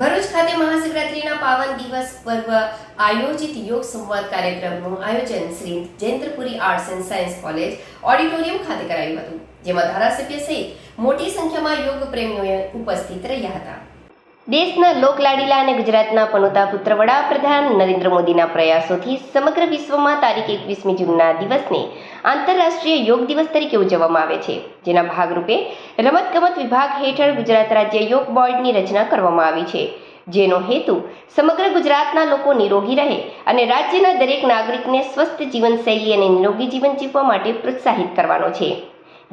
ભરૂચ ખાતે મહાશિવરાત્રીના પાવન દિવસ પર્વ આયોજિત યોગ સંવાદ કાર્યક્રમનું આયોજન Shri Jayantrapuri arts and science college auditorium ખાતે કરાયું હતું, જેમાં ધારાસભ્ય સહિત મોટી સંખ્યામાં યોગ પ્રેમીઓએ ઉપસ્થિત રહ્યા હતા. દેશના લોકલાડીલા અને ગુજરાતના પનોતા પુત્ર વડાપ્રધાન નરેન્દ્ર મોદીના પ્રયાસોથી સમગ્ર વિશ્વમાં તારીખ એકવીસમી જૂનના દિવસને આંતરરાષ્ટ્રીય યોગ દિવસ તરીકે ઉજવવામાં આવે છે, જેના ભાગરૂપે રમતગમત વિભાગ હેઠળ ગુજરાત રાજ્ય યોગ બોર્ડની રચના કરવામાં આવી છે, જેનો હેતુ સમગ્ર ગુજરાતના લોકો નિરોગી રહે અને રાજ્યના દરેક નાગરિકને સ્વસ્થ જીવનશૈલી અને નિરોગી જીવન જીવવા માટે પ્રોત્સાહિત કરવાનો છે.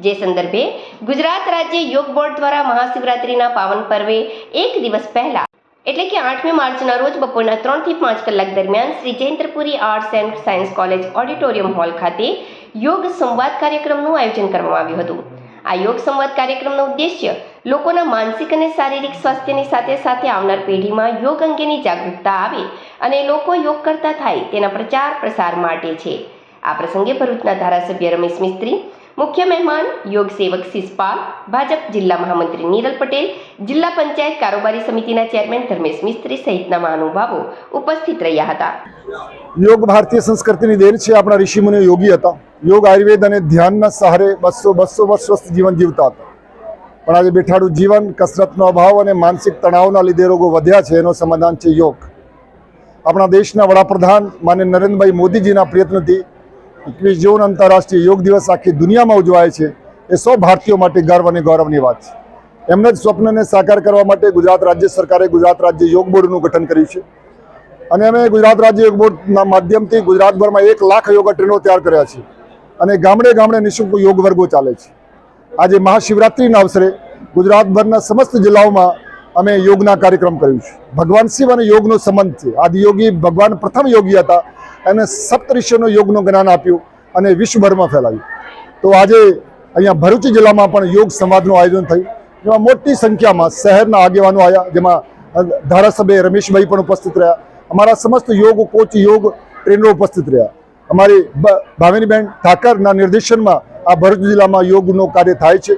જે સંદર્ભે ગુજરાત રાજ્ય યોગ બોર્ડ દ્વારા મહાશિવરાત્રિના પાવન પર્વે એક દિવસ પહેલા, એટલે કે આઠમી માર્ચના રોજ બપોરના ત્રણથી પાંચ કલાક દરમિયાન Shri Jayantarpuri arts and science college auditorium hall ખાતે યોગ સંવાદ કાર્યક્રમનું આયોજન કરવામાં આવ્યું હતું. આ યોગ સંવાદ કાર્યક્રમનો ઉદ્દેશ્ય લોકોના માનસિક અને શારીરિક સ્વાસ્થ્યની સાથે સાથે આવનાર પેઢીમાં યોગ અંગેની જાગૃતતા આવે અને લોકો યોગ કરતા થાય તેના પ્રચાર પ્રસાર માટે છે. આ પ્રસંગે ભરૂચના ધારાસભ્ય રમેશ મિસ્ત્રી મુખ્ય મહેમાન યોગ સેવક શિષપાલ ભાજપ જિલ્લા મહામંત્રી નીરલ પટેલ, જિલ્લા પંચાયત કારોબારી સમિતિના ચેરમેન ધર્મેશ મિસ્ત્રી સહિતના મહાનુભાવો ઉપસ્થિત રહ્યા હતા. યોગ ભારતીય સંસ્કૃતિની દેન છે આપણા ઋષિમુનિઓ યોગી હતા. યોગ આયુર્વેદ અને ધ્યાનના સહારે બસો બસો વર્ષ સ્વસ્થ જીવન જીવતા હતા. પણ આજે બેઠાડું જીવન, કસરતનો અભાવ અને માનસિક તણાવના લીધે રોગો વધ્યા છે એનો સમાધાન છે યોગ. આપણા દેશના વડાપ્રધાન માન્ય નરેન્દ્રભાઈ મોદીજીના પ્રયત્નથી એકવીસ જૂન આંતરરાષ્ટ્રીય યોગ દિવસ આખી દુનિયામાં ઉજવાય છે. એ સૌ ભારતીયો માટે ગર્વ અને ગૌરવની વાત છે. એમના જ સ્વપ્નને સાકાર કરવા માટે ગુજરાત રાજ્ય સરકારે ગુજરાત રાજ્ય યોગ બોર્ડનું ગઠન કર્યું છે. અને અમે ગુજરાત રાજ્ય યોગ બોર્ડના માધ્યમથી ગુજરાતભરમાં એક લાખ યોગા ટ્રેનો તૈયાર કર્યા છે. અને ગામડે ગામડે નિઃશુલ્ક યોગ વર્ગો ચાલે છે. આજે મહાશિવરાત્રિના અવસરે ગુજરાતભરના સમસ્ત જિલ્લાઓમાં અમે યોગના કાર્યક્રમ કર્યું છે. ભગવાન શિવ અને યોગનો સંબંધ છે. આદિયોગી ભગવાન પ્રથમ યોગી હતા. એને સપ્તઋષિઓનો યોગનું જ્ઞાન આપ્યું અને વિશ્વભરમાં ફેલાયું તો આજે અહીંયા ભરૂચ જિલ્લામાં પણ યોગ સંવાદનું આયોજન થયું. જેમાં મોટી સંખ્યામાં શહેરના આગેવાનો આવ્યા જેમાં ધારાસભ્ય રમેશભાઈ પણ ઉપસ્થિત રહ્યા. અમારા સમસ્ત યોગ કોચ, યોગ ટ્રેનરો ઉપસ્થિત રહ્યા. અમારી ભાવિનીબેન ઠાકરના નિર્દેશનમાં આ ભરૂચ જિલ્લામાં યોગનું કાર્ય થાય છે.